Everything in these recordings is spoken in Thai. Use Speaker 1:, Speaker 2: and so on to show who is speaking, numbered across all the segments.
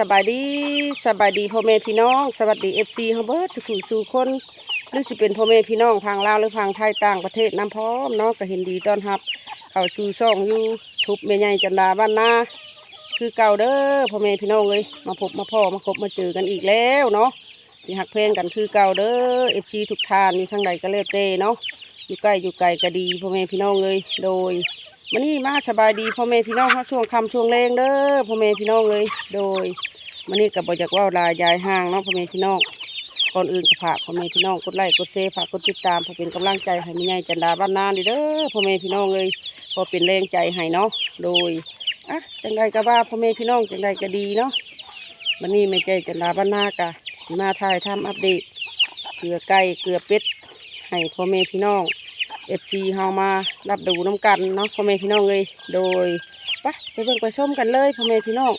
Speaker 1: สบายดีสบายดีพ่อแม่พี่น้อง สวัสดีเอฟซีเฮาเบิร์ดสุขสู่คนหรือสิเป็นพ่อแม่พี่น้องทางลาวหรือทางไทยต่างประเทศน้ำพร้อมเนาะก็เห็นดีต้อนรับ เข้าสู่ช่องอยูทุบแม่ใหญ่จันดาบ้านนาคือเก่าเด้อพ่อแม่พี่น้องเลยมาพบมาพ่อมาคบมาเจอกันอีกแล้วเนาะที่หักเพลงกันคือเก่าเด้อเอฟซีทุกทานอยู่ทางใดก็เลือเตเนาะอยู่ใกล้อยู่ไกลก็ดีพ่อแม่พี่น้องเลยโดย มันนี่มาสบายดีพ่อแม่พี่น้องเขาช่วงคำช่วงแรงเด้อพ่อแม่พี่น้องเลย โดยมันนี่กับบจากว่าวลายยายห่างเนาะพ่อแม่พี่น้องก่อนอื่นก็ฝากพ่อแม่พี่น้องกดไลค์กดแชร์ฝากกดติดตามเพื่อเป็นกำลังใจให้ม่ใหญ่จันดาบ้านนาดีเด้อพ่อแม่พี่น้องเลยพอเป็นแรงใจให้เนาะโดยอะจังใดก็ว่าพ่อแม่พี่น้องจังใดก็ดีเนาะมันนี่แม่ใจจันดาบ้านนากะมาถ่ายทำอัปเดตเกลือไก่เกลือเป็ดให้พ่อแม่พี่น้อง เอฟซีเฮามารับดูน้ำกันเนาะพ่อแม่พี่น้องเลยโดยไปไปเบิ่งไปส้มกันเลยพ่อแม่พี่น้อง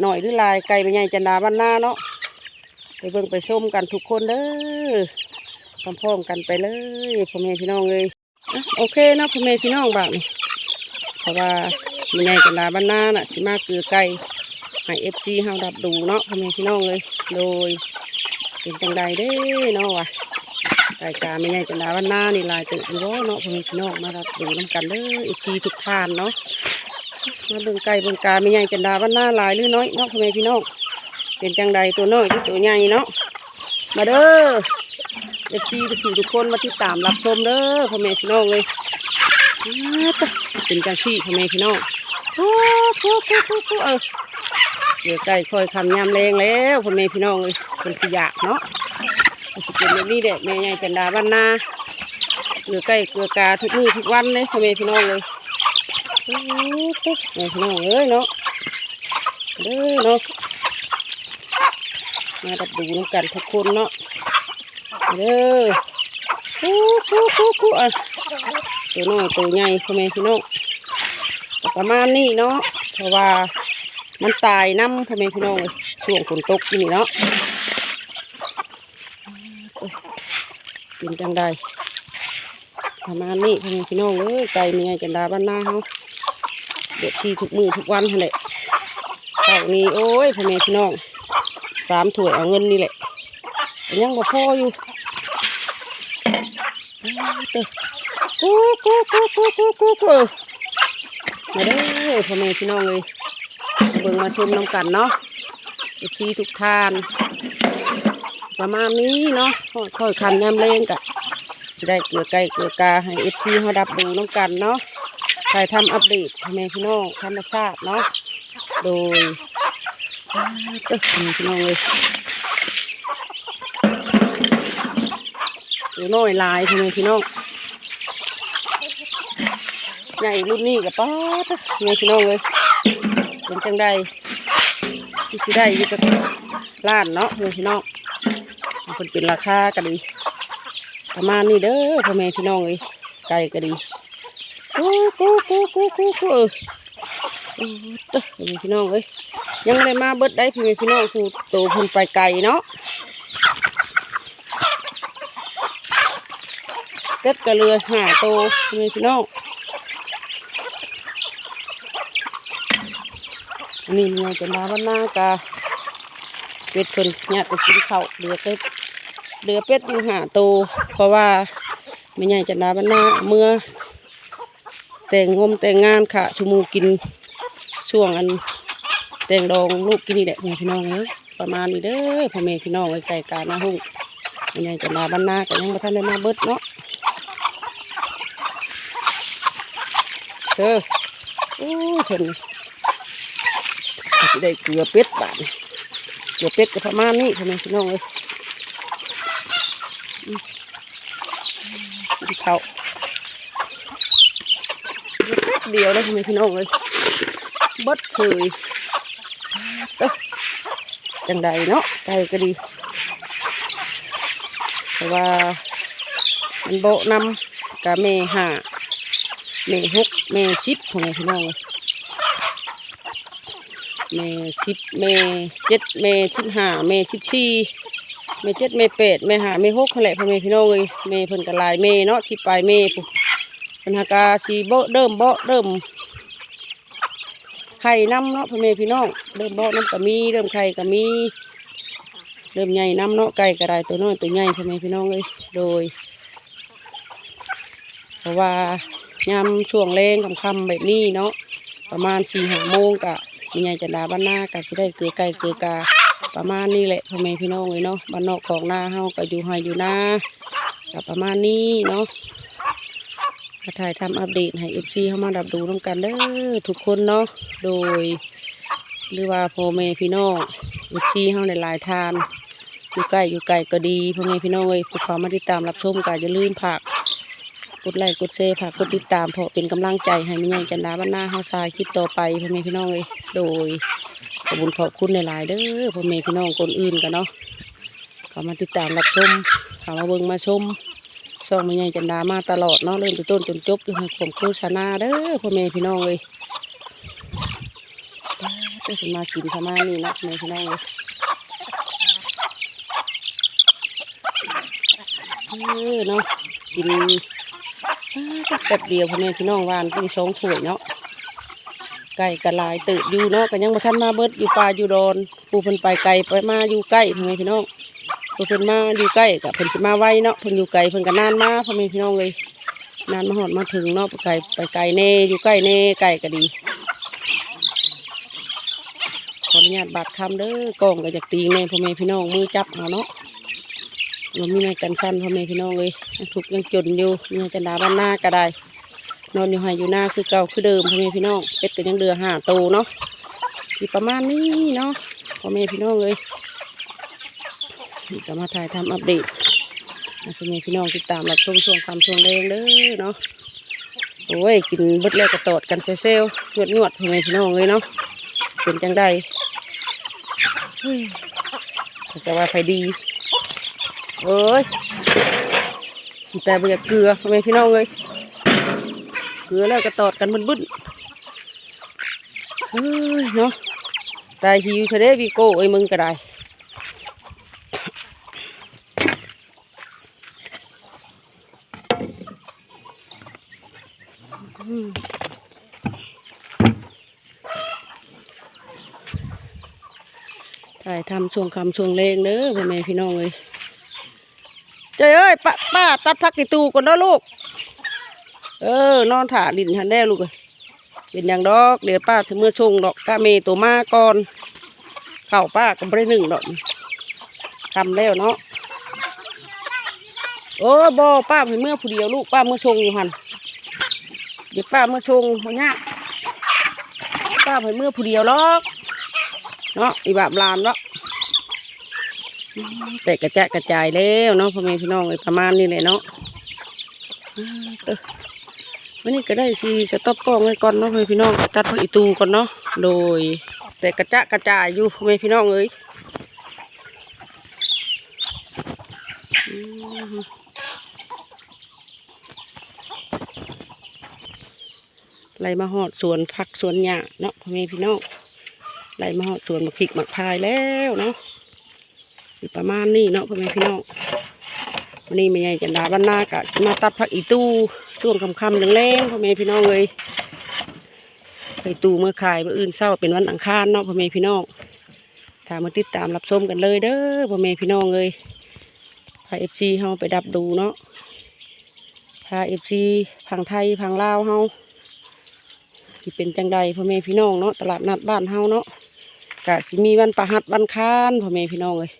Speaker 1: หน่อยหรือลายไก่ไปใหญ่จันดาบ้านนาเนาะไปเบิ่งไปส้มกันทุกคนเด้อพร้อมๆกันไปเลยพ่อแม่พี่น้องเลยอะโอเคเนาะพ่อแม่พี่น้องบ้างนี่เพราะว่าแม่ใหญ่จันดาบ้านนาน่ะสิมาเกลือไก่ให้เอฟซีเฮารับดูเนาะพ่อแม่พี่น้องเลยโดยเป็นจังใดเด้เนาะวะ รายการไม่ใหญ่จันดาวันหน้านี่ลายตึกอยู่บ่เนาะพเมพีนน้องมารับดูน้ำกันเด้ออีกทีทุกทานเนาะมาเบิ่งไก่เบิ่งกาไม่ใหญ่จันดาวันหน้าลายหรือน้อยเนาะพ่แม่พี่น้องเป็นจังใดตัวน้อยหรือตัวใหญ่เนาะมาเด้อเอฟซีทุกทีทุกคนมาติดตามรับชมเด้อพ่อแม่พี่น้องเลยเป็นจังซี่พ่อแม่พี่น้องโอ้โหโอ้โหโอ้โหเออเดี๋ยวไก่คอยคำยำแรงแล้วพ่อแม่พี่น้องเลยเป็นสิยากเนาะ สิเป็นแบบนี้แหละแม่ใหญ่จันดาบ้านนาเกลือไก่เกลือกาทุกมื้อทุกวันเลยพ่อแม่พี่น้องเลยโอ้โหแม่พี่น้องเอ้ยเนาะเด้อเนาะมาดับดูน้ำกันทุกคนเนาะเด้อคู่คู่คู่คู่อะตัวน้อยตัวใหญ่พ่อแม่พี่น้องประมาณนี้เนาะเพราะว่ามันตายน้ำพ่อแม่พี่น้องเลยช่วงฝนตกนี่เนาะ เป็นจังใดประมาณนี้พ่อแม่พี่น้องเอ้ยไก่เมียจันดาบ้านนาเฮาเด็ดที่ทุกมือทุกวันนั่นแหละเช้านี้โอ้ยพ่อแม่พี่น้องสามถ้วยเอาเงินนี่แหละยังบ่พออยู่เด้อกูกูกูกูกูกูกูมาเด้พ่อแม่พี่น้องเลยเบิ่งมาชมน้ำกันเนาะเด็ดที่ทุกทาน ประมาณนี้เนาะค่อยๆคันยำเลงกะได้เกลือไก่เกลือกาให้เอฟซีเขาดับดูน้องกันเนาะใครทำอัปเดตให้แม่พี่น้องธรรมชาติเนาะโดยอ้าวเด้อแม่พี่น้องเลยตัวน้อยลายพ่อแม่พี่น้องใหญ่รุ่นนี้กับป้าดเม่พี่น้องเลยเป็นจังใดที่สิได้อยู่กับล้านเนาะแม่พี่น้อง มันเป็นราคาก็ดี ประมาณนี้เด้อพ่อแม่พี่น้องเลยไก่ก็ดีกูกูกูกูกูกูเออเออเอพ่อแม่พี่น้องเอ้ยยังไม่ได้มาเบิดได้พ่อแม่พี่น้องคือโตเพุ่นไปไก่เนาะเป็ดกระเรือหาโตพ่อแม่พี่น้องนี่มันจะมาวันหน้ากาเป็ดเพิ่นญาติไปกินข้าวเหลือดเป็ด เหลือเป็ดอยู่หาโตเพราะว่าไม่ใหญ่จะนาบ้านนาเมื่อ แต่งงมแต่งงานค่ะชูมูกินช่วงอัน แต่งดองลูกกินนี่แหละพี่น้องเอ้ยประมาณนี้เด้อพ่อแม่พี่น้องไว้ไก่กาหน้าหุ่งไม่ใหญ่จะนาบ้านนาก็ยังบ่ทันได้มาเบิดเนาะเด้อโอ้เพิ่นได้เกลือเป็ดบานเดี๋ยวเป็ดกับประมาณนี้พ่อแม่พี่น้องเลยอืม ขาแป๊บเดียวได้พ่อแม่พี่น้องเลยบดเสยเอ้อจังใดเนาะไก่ก็ดี แต่ว่ามันโบนำกับแม่ห้าแม่หกแม่สิบพ่อแม่พี่น้องเลยเมสิบเมเจ็ดเมสิบห้าเมสิบสี่ เมเจ็ดเมแปดเมหาเมหกแหละพ่อแม่พี่น้องเลยเมเพิ่นก็หลายเมเนาะที่ปลายเมปุ๊ปัญหากาสีโบเดิมโบเดิมไข่น้ำเนาะพ่อแม่พี่น้องเริ่มบอน้ำก็มีเริ่มไข่ก็มีเริ่มใหญ่น้ำเนาะไก่ก็ได้ตัวน้อยตัวใหญ่พ่อแม่พี่น้องเลยโดย เพราะว่ายามช่วงแรงคำๆแบบนี้เนาะประมาณสี่ห้าโมงกะมีใหญ่จันดาบ้านหน้ากะสิได้เกลือไก่เกลือกา ประมาณนี้แหละพ่อแม่พี่น้องเลยเนาะบ้านนอกของนาเฮาก็อยู่ไฮอยู่นาก็ประมาณนี้เนาะมาถ่ายทำอัปเดตให้เอฟซีเข้ามาดับดูร่วมกันเด้อทุกคนเนาะโดย หรือว่าพ่อแม่พี่น้องเอฟซีเฮาในหลายทาน อยู่ใกล้อยู่ไกลก็ดีพ่อแม่พี่น้องเลยผู้เขามาติดตามรับชมก็อย่าลืมผักกดไลค์กดแชร์ผักกดติดตามเพราะเป็นกำลังใจให้แม่ใหญ่จันดาบ้านหน้าเฮาทรายคลิปต่อไปพ่อแม่พี่น้องเลยโดย ขอบคุญขอบคุณหลายๆเด้อพ่อแม่พี่น้องคนอื่นกันเนาะเขามาติดตามรับชมเขามาเบิ่งมาชมช่องแม่ใหญ่จันดามาตลอดเนาะเริ่มตั้งต้นจนจบอยู่ให้ความโฆษณาเด้อพ่อแม่พี่น้องเลยก็จะมากินประมานี้เนะพ่อแม่พี่น้องเลยเออเนาะกินแป๊บเดียวพ่อแม่พี่น้องวานกินสองถ้วยเนาะ ไก่กระลายตื่นอยู่เนาะก็ยังมาทันมาเบิดอยู่ป่าอยู่ดอนปูเพิ่นไปไกลไปมาอยู่ใกล้พ่อแม่พี่น้องปูเพิ่นมาอยู่ใกล้กับเพิ่นสิมาไวเนาะเพิ่นอยู่ไกลเพิ่นก็นานมาพ่อแม่พี่น้องเลยนานมาหอดมาถึงเนาะไปไกลไปไกลแน่อยู่ใกล้แน่ไก่ก็ดีขออนุญาตบาดคำเด้อกองก็อยากตีแน่พ่อแม่พี่น้องมือจับเอาเนาะเรามีในกันสั้นพ่อแม่พี่น้องเลยทุกยังจนอยู่เนี่ยจะดาบ้านหน้าก็ได้ นอนอยู่ไฮอยู่หน้าคือเก่าคือเดิมพ่อแม่พี่น้องเป็ดก็ยังเดือห้าโตเนาะสิประมาณนี้เนาะพ่อแม่พี่น้องเลยนี่ก็มาถ่ายทำอัปเดตพ่อแม่พี่น้องติดตามรับชมช่วงคำช่วงแรงเด้อเนาะโอ้ยกินบดแล้วก็ตอดกันเซลล์หยวดหยวดๆพ่อแม่พี่น้องเลยเนาะเป็นจังใดเฮ้ยแต่ว่าไฟดีเอ้ยแต่บ่อยากเกลือพ่อแม่พี่น้องเลย เกลือแล้วก็ตอดกันบึ้นบึ้นเฮ้ยเนาะตายหิวเธอได้วีโก้เอ้มึงก็ได้ถ่ายทำช่วงคำช่วงเลงเด้อพ่อแม่พี่น้องเลยเจ้ยเอ้ยป้าป้าตัดพักกี่ตูก่อนเด้อลูก เออนอนถาดินทันแน่ลูกเป็นอย่างดอกเดี๋ยวป้าถึงเมื่อชงดอกกะเมตัวมาก่อนเข้าป้าก็ไม่ได้หนึ่งดอกทำแล้วเนาะโอ้บอป้าให้เมื่อผู้เดียวลูกป้าเมื่อชงอยู่หันเดี๋ยวป้าเมื่อชงหัวหน้ป้าให้เมื่อผู้เดียวหรอกเนาะอีบาบลานเนาะแต่กระจายกระจายแล้วเนาะพ่อแม่พี่น้องประมาณนี้เลยเนาะเด้อ วันนี้ก็ได้สีสต็อปกล้องไว้ก่อนเนาะพี่น้องตัดผักอีตูก่อนเนาะโดย แต่กระจะกระจายอยู่ให้พี่น้องเอ้ยอืมไล่มาหอดสวนผักสวนหญ้าเนาะพ่อแม่พี่น้องไล่มาหอดสวนมะพริกมะพร้ายแล้วเนาะประมาณนี้เนาะพ่อแม่พี่น้องวันนี้แม่ใหญ่จันดาบ้านนากะสิมาตัดผักอีตู้ ช่วงคำๆแรงๆพ่อแม่พี่น้องเลยไปตู้เมื่อขายเมื่ออื่นเศร้าเป็นวันอังคารเนาะพ่อแม่พี่น้องถามมาติดตามรับชมกันเลยเด้อพ่อแม่พี่น้องเลยพาเอฟซีเฮาไปดับดูเนาะพาเอฟซีพังไทยพังลาวเฮาที่เป็นจังใดพ่อแม่พี่น้องเนาะตลาดนัดบ้านเฮาเนาะกะสิมีวันประหัดวันค้านพ่อแม่พี่น้องเลย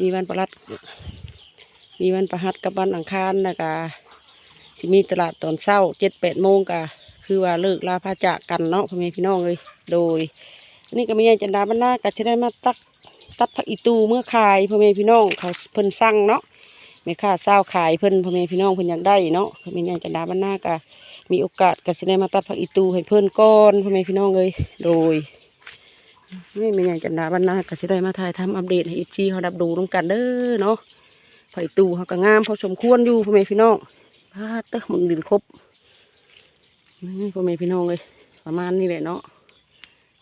Speaker 1: มีวันประหลัด มีวันประหัดกับวันอังคารนะกะสิมีตลาดตอนเช้าเจ็ดแปดโมงกะคือว่าเลิกลาพาจากกันเนาะพ่อแม่พี่น้องเลยโดยนนี้ก็ไม่ใหญ่จันดาบ้านนากะจะได้มาตักตัดผักอีตูเมื่อขายพ่อแม่พี่น้องเขาเพิ่นสั่งเนาะแม่ค้าเศร้าขายเพิ่นพ่อแม่พี่น้องเพิ่นอยากได้เนาะไม่ใหญ่จันดาบ้านนากะมีโอกาสก็จะได้มาตัดผักอีตูให้เพิ่นก้อนพ่อแม่พี่น้องเลยโดยนี่ไม่ใหญ่จันดาบ้านนาก็สิได้มาถ่ายทำอัปเดตให้อีจีเขาดับดูน้ำกันเด้อเนาะ ไผ่ตูเขาก็งามพอสมควรอยู่พ่อแม่พี่น้องพาเตอมึงดินครบนี่พ่อแม่พี่น้องเลยประมาณนี้แหละเนาะ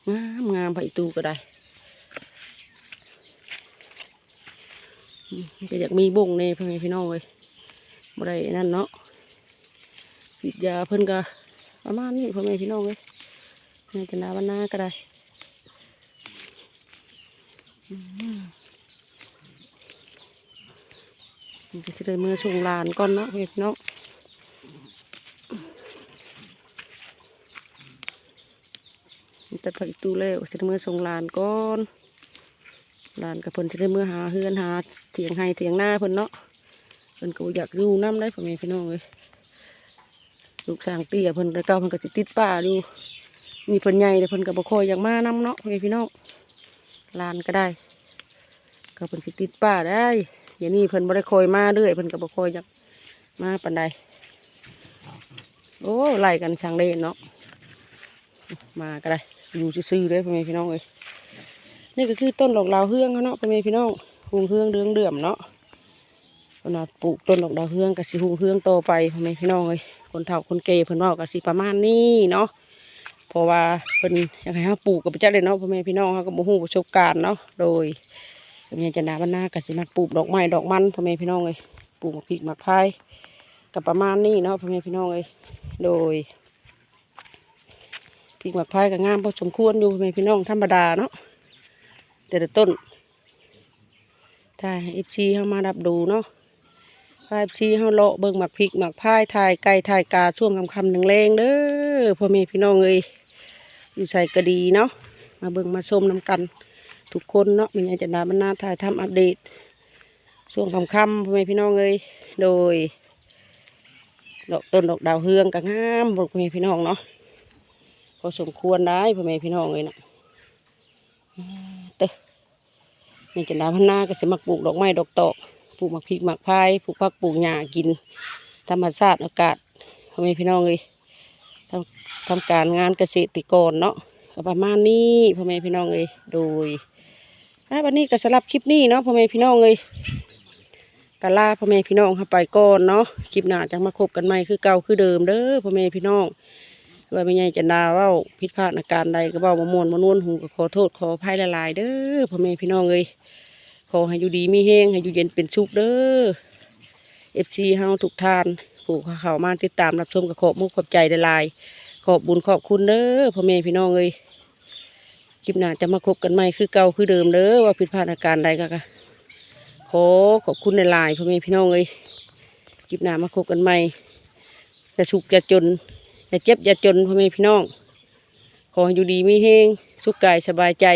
Speaker 1: งามงามไผ่ตูก็ได้ก็อยากมีบ่งเน่พ่อแม่พี่น้องเลยบ่ได้นั่นเนาะฉีดยาเพิ่นก็ประมาณนี้พ่อแม่พี่น้องเลยนี่จะนาวันหน้าก็ได้อืมนี่ก็ จะได้มือส่งลานก่อนเนาะเห็ดเนาะแต่ผักตูแล้วจะได้มือส่งลานก่อนลานกับเพิ่นจะได้มือหาเฮือนหาเถียงให้เถียงหน้าเพิ่นเนาะเพิ่นก็บ่อยากอยู่น้ำได้พ่อแม่พี่น้องเลยลูกสางเตี้ยเพิ่นแต่เก่าเพิ่นก็สิติดป่าอยู่มีเพิ่นใหญ่แต่เพิ่นก็บ่ค่อยอยากมานำเนาะพ่อแม่พี่น้องลานก็ได้ก็เพิ่นสิติดป่าได้ เดี๋ยวนี้เพิ่นบ่ได้คอยมาเรื่อยเพิ่นก็บ่คอยอยากมาปานใดโอ้ไล่กันช่างเล่นเนาะมาก็ได้อยู่ซื่อๆเลยพ่อแม่พี่น้องเอ้ยนี่ก็คือต้นดอกลาวเฮืองเขาเนาะพ่อแม่พี่น้องหุงเฮืองเดืองเดือมเนาะเพิ่นว่าปลูกต้นดอกดาวเฮืองก็สิหุงเฮืองโตไปพ่อแม่พี่น้องเอ้ยคนเฒ่าคนเกย์เพิ่นว้าก็สิประมาณนี้เนาะเพราะว่าเพิ่นอยากให้เฮาปลูกกับเจักเลยเนาะพ่อแม่พี่น้องเฮาก็บ่ฮู้ประสบการณ์เนาะโดย เป็นยังจะนาบรรณาก็สิมาปลูกดอกไม้ดอกมันพ่อแม่พี่น้องเอ้ยปลูกมากพริกหมากพายก็ประมาณนี้เนาะพ่อแม่พี่น้องเอ้ยโดยพริกหมากพายก็งามพอสมควรอยู่พ่อแม่พี่น้องธรรมดาเนาะแต่ละต้นถ้าให้ FC เฮามารับดูเนาะพายซีเฮาเลาะเบิ่งหมักพริกหมักพายถ่ายไก่ถ่ายกาช่วงคำคำหนึ่งแรงเด้อพ่อแม่พี่น้องเอ้ยอยู่ใส่กระดีเนาะมาเบิ่งมาชมน้ำกัน ทุกคนเนาะมีอาจารย์บรรณาถ่ายทำอัปเดตช่วงคำคำพ่อแม่พี่น้องเอ้ยโดยดอกต้นดอกดาวเฮืองก็งามพ่อแม่พี่น้องเนาะพอสมควรได้พ่อแม่พี่น้องเอ้ยนะอ่าเต้อนี่จะดาพันนาก็สิมักปลูกดอกไม้ดอกตอกปลูกหมักพริกหมักพายปลูกผักปลูกหญ้ากินธรรมชาติอากาศพ่อแม่พี่น้องเลยทำทำการงานเกษตรกรเนาะก็ประมาณนี้พ่อแม่พี่น้องเลยโดย อะวันนี้ก็สำหรับคลิปนี้เนาะพ่อแม่พี่น้องเลยกลาพ่อแม่พี่น้องเข้าไปก่อนเนาะคลิปหน้าจะมาคบกันใหม่คือเก่าคือเดิมเด้อพ่อแม่พี่น้องว่าไม่ใหญ่จะดาว่าผิดพลาดอาการใดก็เว้ามามวนมานวนหูก็ขอโทษขออภัยหลายๆเด้อพ่อแม่พี่น้องเลยขอให้อยู่ดีมีแห้งให้อยู่เย็นเป็นสุขเด้อเอฟซีเฮาทุกทานผู้เข้ามาติดตามรับชมกับขอบมุกขอบใจได้ลายๆขอบบุญขอบคุณเด้อพ่อแม่พี่น้องเอ้ย คลิปหน้าจะมาคบกันใหม่คือเก่าคือเดิมเด้อว่าผิดพลาดอาการใดก็ก็ขอขอบคุณในลายพ่อแม่พี่น้องเอ้ยคลิปหน้ามาคบกันใหม่จะสุขจะจนจะเจ็บจะจนพ่อแม่พี่น้อง ขอให้อยู่ดีมีแห้งสุขกายสบายใจ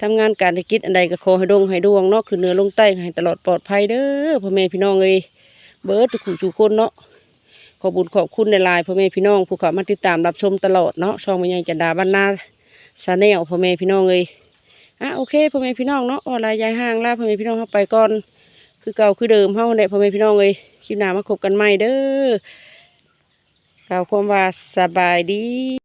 Speaker 1: ทำงานการธุรกิจอันใดก็ขอให้ดงให้ดวงเนาะคือเนื้อลงใต้ให้ตลอดปลอดภัยเด้อพ่อแม่พี่น้องเอ้ยเบิร์ดทุกขู่สู่คนเนาะขอบุญขอบคุณในลายพ่อแม่พี่น้องผู้เขามาติดตามรับชมตลอดเนาะช่องมันยังจันดาบ้านนา ซาแนลพ่อแม่พี่น้องเลยอะโอเคพ่อแม่พี่น้องเนาะออนไลน์ยายห้างลาพ่อแม่พี่น้องเข้าไปก่อน คือเก่าคือเดิมเข้าเนี่ยพ่อแม่พี่น้องเลยคลิปหน้ามาคบกันใหม่เด้อเก่าความว่าสบายดี